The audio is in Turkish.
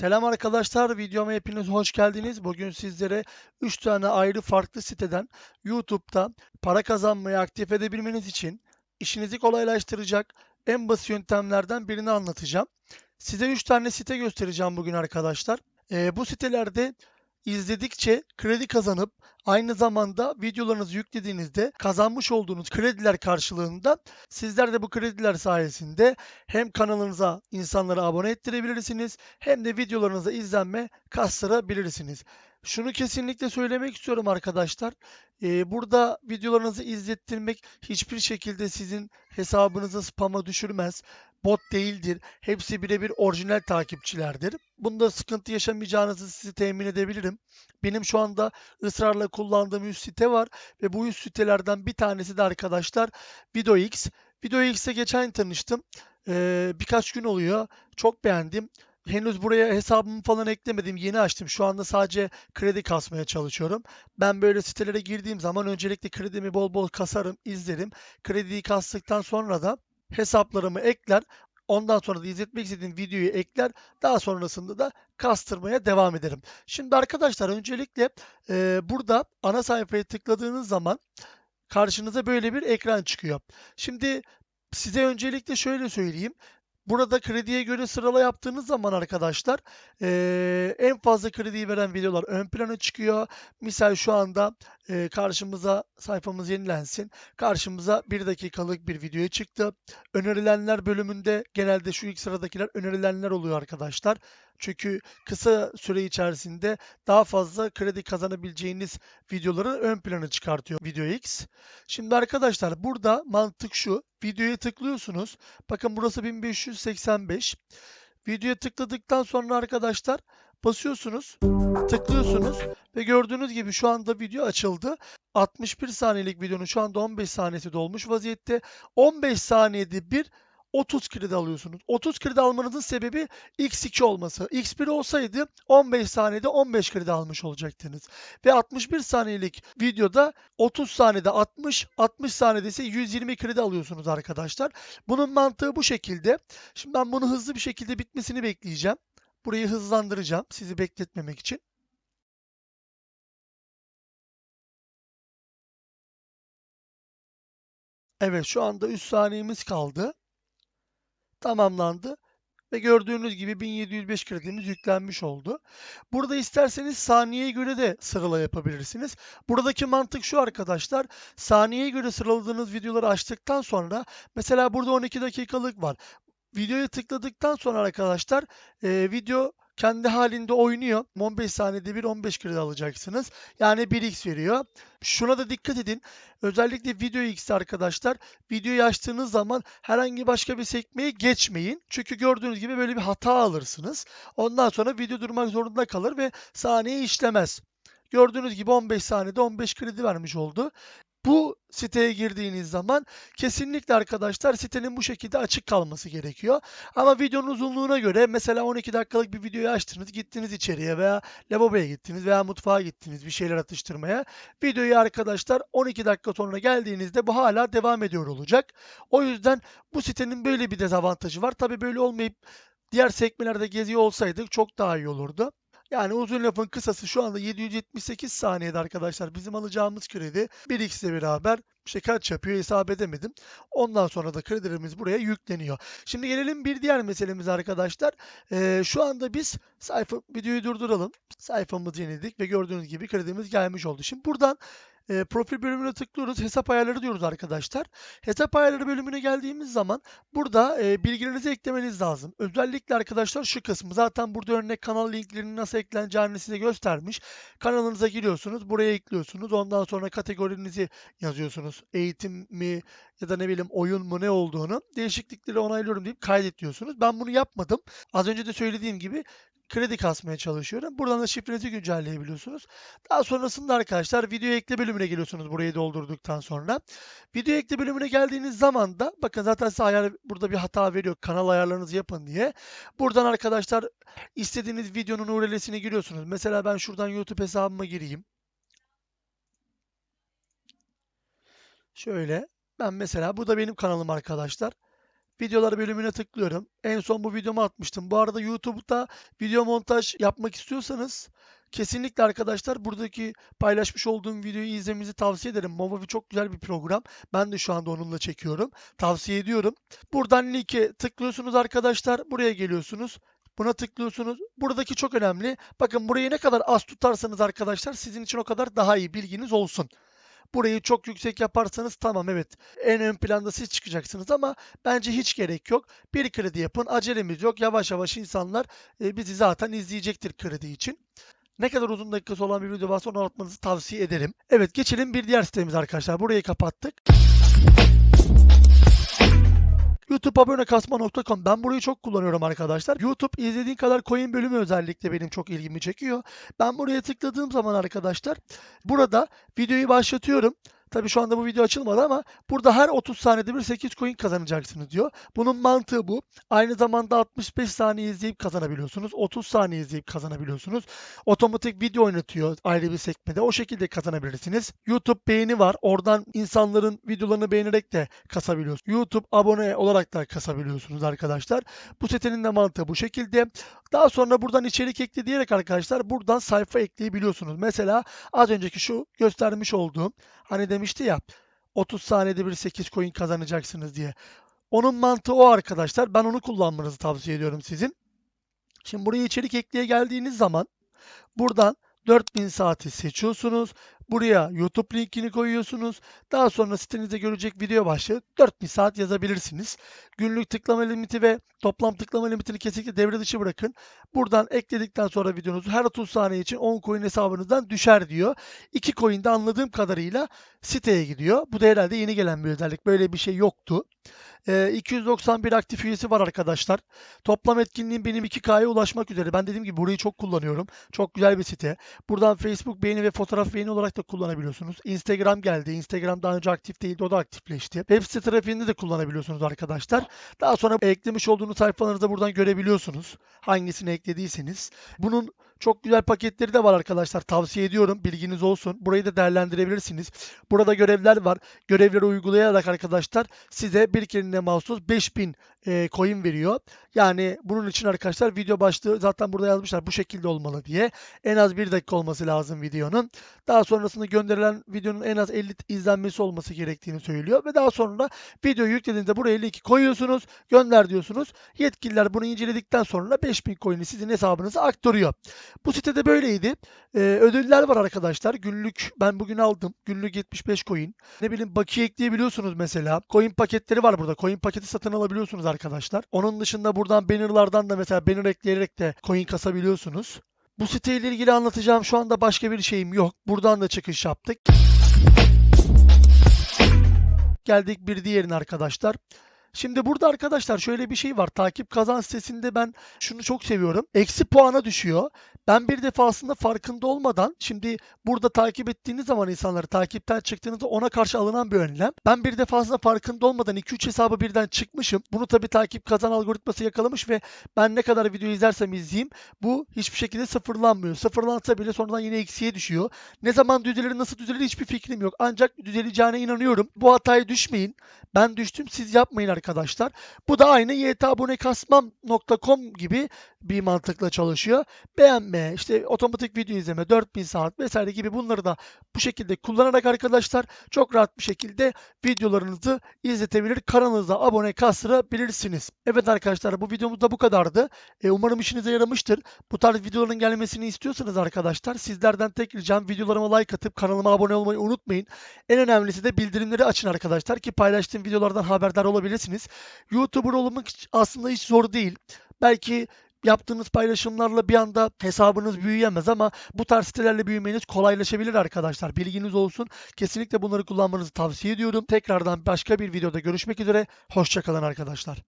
Selam arkadaşlar, videoma hepiniz hoş geldiniz. Bugün sizlere 3 tane ayrı farklı siteden YouTube'da para kazanmayı aktif edebilmeniz için işinizi kolaylaştıracak en basit yöntemlerden birini anlatacağım. Size 3 tane site göstereceğim bugün arkadaşlar. Ee, bu sitelerde izledikçe kredi kazanıp aynı zamanda videolarınızı yüklediğinizde kazanmış olduğunuz krediler karşılığında sizler de bu krediler sayesinde hem kanalınıza insanları abone ettirebilirsiniz hem de videolarınıza izlenme kastırabilirsiniz. Şunu kesinlikle söylemek istiyorum arkadaşlar. Ee, burada videolarınızı izlettirmek hiçbir şekilde sizin hesabınızı spama düşürmez. Bot değildir. Hepsi birebir orijinal takipçilerdir. Bunda sıkıntı yaşamayacağınızı size temin edebilirim. Benim şu anda ısrarla kullandığım 100 site var ve bu 100 sitelerden bir tanesi de arkadaşlar VideoX. VideoX'e geçen tanıştım. Ee, birkaç gün oluyor. Çok beğendim. Henüz buraya hesabımı falan eklemedim. Yeni açtım. Şu anda sadece kredi kasmaya çalışıyorum. Ben böyle sitelere girdiğim zaman öncelikle kredimi bol bol kasarım, izlerim. Krediyi kastıktan sonra da hesaplarımı ekler. Ondan sonra da izletmek istediğim videoyu ekler. Daha sonrasında da kastırmaya devam ederim. Şimdi arkadaşlar öncelikle e, burada ana sayfaya tıkladığınız zaman karşınıza böyle bir ekran çıkıyor. Şimdi size öncelikle şöyle söyleyeyim. Burada krediye göre sırala yaptığınız zaman arkadaşlar eee, en fazla krediyi veren videolar ön plana çıkıyor. Misal şu anda eee, karşımıza sayfamız yenilensin. Karşımıza 1 dakikalık bir video çıktı. Önerilenler bölümünde genelde şu ilk sıradakiler önerilenler oluyor arkadaşlar. Çünkü kısa süre içerisinde daha fazla kredi kazanabileceğiniz videoları ön plana çıkartıyor VideoX. Şimdi arkadaşlar burada mantık şu. Videoya tıklıyorsunuz. Bakın burası 1585. Videoya tıkladıktan sonra arkadaşlar basıyorsunuz, tıklıyorsunuz ve gördüğünüz gibi şu anda video açıldı. 61 saniyelik videonun şu anda 15 saniyesi dolmuş vaziyette. 15 saniyede bir 30 kredi alıyorsunuz. 30 kredi almanızın sebebi x2 olması. x1 olsaydı 15 saniyede 15 kredi almış olacaktınız. Ve 61 saniyelik videoda 30 saniyede 60, 60 saniyede ise 120 kredi alıyorsunuz arkadaşlar. Bunun mantığı bu şekilde. Şimdi ben bunu hızlı bir şekilde bitmesini bekleyeceğim. Burayı hızlandıracağım sizi bekletmemek için. Evet şu anda 3 saniyemiz kaldı. Tamamlandı. Ve gördüğünüz gibi 1705 kredimiz yüklenmiş oldu. Burada isterseniz saniyeye göre de sırala yapabilirsiniz. Buradaki mantık şu arkadaşlar. Saniyeye göre sıraladığınız videoları açtıktan sonra mesela burada 12 dakikalık var. Videoya tıkladıktan sonra arkadaşlar e, video kendi halinde oynuyor. 15 saniyede bir 15 kredi alacaksınız. Yani 1x veriyor. Şuna da dikkat edin. Özellikle video x arkadaşlar videoyu açtığınız zaman herhangi başka bir sekmeye geçmeyin. Çünkü gördüğünüz gibi böyle bir hata alırsınız. Ondan sonra video durmak zorunda kalır ve saniye işlemez. Gördüğünüz gibi 15 saniyede 15 kredi vermiş oldu. Bu siteye girdiğiniz zaman kesinlikle arkadaşlar sitenin bu şekilde açık kalması gerekiyor. Ama videonun uzunluğuna göre mesela 12 dakikalık bir videoyu açtınız, gittiniz içeriye veya lavaboya gittiniz veya mutfağa gittiniz bir şeyler atıştırmaya. Videoyu arkadaşlar 12 dakika sonra geldiğinizde bu hala devam ediyor olacak. O yüzden bu sitenin böyle bir dezavantajı var. Tabii böyle olmayıp diğer sekmelerde geziyor olsaydık çok daha iyi olurdu. Yani uzun lafın kısası şu anda 778 saniyede arkadaşlar bizim alacağımız kredi 1x ile beraber işte kaç yapıyor hesap edemedim. Ondan sonra da kredilerimiz buraya yükleniyor. Şimdi gelelim bir diğer meselemize arkadaşlar. Ee, şu anda biz sayfa videoyu durduralım. Sayfamızı yeniledik ve gördüğünüz gibi kredimiz gelmiş oldu. Şimdi buradan e, profil bölümüne tıklıyoruz. Hesap ayarları diyoruz arkadaşlar. Hesap ayarları bölümüne geldiğimiz zaman burada e, bilgilerinizi eklemeniz lazım. Özellikle arkadaşlar şu kısmı zaten burada örnek kanal linklerinin nasıl ekleneceğini size göstermiş. Kanalınıza giriyorsunuz. Buraya ekliyorsunuz. Ondan sonra kategorinizi yazıyorsunuz. Eğitim mi ya da ne bileyim oyun mu ne olduğunu. Değişiklikleri onaylıyorum deyip kaydet diyorsunuz. Ben bunu yapmadım. Az önce de söylediğim gibi kredi kasmaya çalışıyorum. Buradan da şifrenizi güncelleyebiliyorsunuz. Daha sonrasında arkadaşlar video ekle bölümüne geliyorsunuz burayı doldurduktan sonra. Video ekle bölümüne geldiğiniz zaman da bakın zaten size ayar, burada bir hata veriyor. Kanal ayarlarınızı yapın diye. Buradan arkadaşlar istediğiniz videonun URL'sine giriyorsunuz. Mesela ben şuradan YouTube hesabıma gireyim. Şöyle ben mesela bu da benim kanalım arkadaşlar. Videolar bölümüne tıklıyorum. En son bu videomu atmıştım. Bu arada YouTube'da video montaj yapmak istiyorsanız kesinlikle arkadaşlar buradaki paylaşmış olduğum videoyu izlemenizi tavsiye ederim. Movavi çok güzel bir program. Ben de şu anda onunla çekiyorum. Tavsiye ediyorum. Buradan linke tıklıyorsunuz arkadaşlar. Buraya geliyorsunuz. Buna tıklıyorsunuz. Buradaki çok önemli. Bakın burayı ne kadar az tutarsanız arkadaşlar sizin için o kadar daha iyi bilginiz olsun. Burayı çok yüksek yaparsanız tamam evet en ön planda siz çıkacaksınız ama bence hiç gerek yok. Bir kredi yapın acelemiz yok. Yavaş yavaş insanlar e, bizi zaten izleyecektir kredi için. Ne kadar uzun dakikası olan bir video varsa onu atmanızı tavsiye ederim. Evet geçelim bir diğer sitemiz arkadaşlar. Burayı kapattık. YouTube abone kasma.com. Ben burayı çok kullanıyorum arkadaşlar. YouTube izlediğin kadar coin bölümü özellikle benim çok ilgimi çekiyor. Ben buraya tıkladığım zaman arkadaşlar burada videoyu başlatıyorum. Tabii şu anda bu video açılmadı ama burada her 30 saniyede bir 8 coin kazanacaksınız diyor. Bunun mantığı bu. Aynı zamanda 65 saniye izleyip kazanabiliyorsunuz. 30 saniye izleyip kazanabiliyorsunuz. Otomatik video oynatıyor ayrı bir sekmede. O şekilde kazanabilirsiniz. YouTube beğeni var. Oradan insanların videolarını beğenerek de kasabiliyorsunuz. YouTube abone olarak da kasabiliyorsunuz arkadaşlar. Bu sitenin de mantığı bu şekilde. Daha sonra buradan içerik ekle diyerek arkadaşlar buradan sayfa ekleyebiliyorsunuz. Mesela az önceki şu göstermiş olduğum hani demişti ya 30 saniyede bir 8 coin kazanacaksınız diye. Onun mantığı o arkadaşlar. Ben onu kullanmanızı tavsiye ediyorum sizin. Şimdi buraya içerik ekleye geldiğiniz zaman buradan 4000 saati seçiyorsunuz. Buraya YouTube linkini koyuyorsunuz. Daha sonra sitenizde görecek video başlığı 4000 saat yazabilirsiniz. Günlük tıklama limiti ve toplam tıklama limitini kesinlikle devre dışı bırakın. Buradan ekledikten sonra videonuzu her 30 saniye için 10 coin hesabınızdan düşer diyor. 2 coin de anladığım kadarıyla siteye gidiyor. Bu da herhalde yeni gelen bir özellik. Böyle bir şey yoktu. Ee, 291 aktif üyesi var arkadaşlar. Toplam etkinliğim benim 2K'ya ulaşmak üzere. Ben dediğim gibi burayı çok kullanıyorum. Çok güzel bir site. Buradan Facebook beğeni ve fotoğraf beğeni olarak da kullanabiliyorsunuz. Instagram geldi. Instagram daha önce aktif değildi. O da aktifleşti. Web site trafiğinde de kullanabiliyorsunuz arkadaşlar. Daha sonra eklemiş olduğunuz sayfalarınızı buradan görebiliyorsunuz. Hangisini eklediyseniz. Bunun çok güzel paketleri de var arkadaşlar. Tavsiye ediyorum. Bilginiz olsun. Burayı da değerlendirebilirsiniz. Burada görevler var. Görevleri uygulayarak arkadaşlar size bir kereliğine mahsus 5000 e, coin veriyor. Yani bunun için arkadaşlar video başlığı zaten burada yazmışlar bu şekilde olmalı diye. En az 1 dakika olması lazım videonun. Daha sonrasında gönderilen videonun en az 50 izlenmesi olması gerektiğini söylüyor. Ve daha sonra videoyu yüklediğinizde buraya linki koyuyorsunuz. Gönder diyorsunuz. Yetkililer bunu inceledikten sonra 5000 coin'i sizin hesabınıza aktarıyor. Bu sitede böyleydi. Ee, ödüller var arkadaşlar. Günlük ben bugün aldım. Günlük 75 coin. Ne bileyim bakiye ekleyebiliyorsunuz mesela. Coin paketleri var burada. Coin paketi satın alabiliyorsunuz arkadaşlar. Onun dışında buradan bannerlardan da mesela banner ekleyerek de coin kasabiliyorsunuz. Bu siteyle ilgili anlatacağım şu anda başka bir şeyim yok. Buradan da çıkış yaptık. Geldik bir diğerine arkadaşlar. Şimdi burada arkadaşlar şöyle bir şey var. Takip kazan sitesinde ben şunu çok seviyorum. Eksi puana düşüyor. Ben bir defasında farkında olmadan şimdi burada takip ettiğiniz zaman insanları takipten çıktığınızda ona karşı alınan bir önlem. Ben bir defasında farkında olmadan 2-3 hesabı birden çıkmışım. Bunu tabii takip kazan algoritması yakalamış ve ben ne kadar video izlersem izleyeyim bu hiçbir şekilde sıfırlanmıyor. Sıfırlansa bile sonradan yine eksiye düşüyor. Ne zaman düzelir nasıl düzelir hiçbir fikrim yok. Ancak düzeleceğine inanıyorum. Bu hataya düşmeyin. Ben düştüm siz yapmayın arkadaşlar. Bu da aynı ytabonekasmam.com gibi bir mantıkla çalışıyor. Beğenme, işte otomatik video izleme, 4000 saat vesaire gibi bunları da bu şekilde kullanarak arkadaşlar çok rahat bir şekilde videolarınızı izletebilir, kanalınıza abone kastırabilirsiniz. Evet arkadaşlar bu videomuz da bu kadardı. E, umarım işinize yaramıştır. Bu tarz videoların gelmesini istiyorsanız arkadaşlar sizlerden tek ricam videolarıma like atıp kanalıma abone olmayı unutmayın. En önemlisi de bildirimleri açın arkadaşlar ki paylaştığım videolardan haberdar olabilirsiniz. YouTuber olmak aslında hiç zor değil. Belki yaptığınız paylaşımlarla bir anda hesabınız büyüyemez ama bu tarz sitelerle büyümeniz kolaylaşabilir arkadaşlar. Bilginiz olsun. Kesinlikle bunları kullanmanızı tavsiye ediyorum. Tekrardan başka bir videoda görüşmek üzere. Hoşçakalın arkadaşlar.